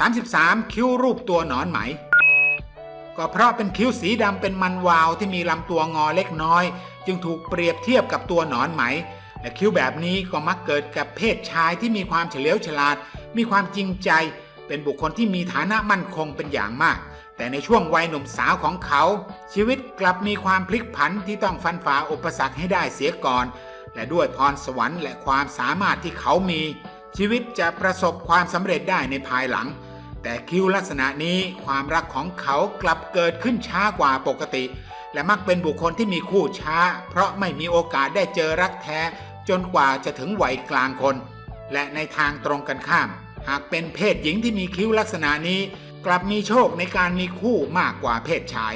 33 คิ้วรูปตัวหนอนไหม ก็เพราะเป็นคิ้วสีดำเป็นมันวาวที่มีลำตัวงอเล็กน้อย จึงถูกเปรียบเทียบกับตัวหนอนไหม และคิ้วแบบนี้ก็มักเกิดกับเพศชายที่มีความเฉลียวฉลาด มีความจริงใจ เป็นบุคคลที่มีฐานะมั่นคงเป็นอย่างมาก แต่ในช่วงวัยหนุ่มสาวของเขา ชีวิตกลับมีความพลิกผันที่ต้องฟันฝ่าอุปสรรคให้ได้เสียก่อน และด้วยพรสวรรค์และความสามารถที่เขามีชีวิตจะประสบความสำเร็จได้ในภายหลัง แต่คิวลักษณะนี้ความรักของเขากลับเกิดขึ้นช้ากว่าปกติ และมักเป็นบุคคลที่มีคู่ช้า เพราะไม่มีโอกาสได้เจอรักแท้ จนกว่าจะถึงวัยกลางคน และในทางตรงกันข้าม หากเป็นเพศหญิงที่มีคิ้วลักษณะนี้ กลับมีโชคในการมีคู่มากกว่าเพศชาย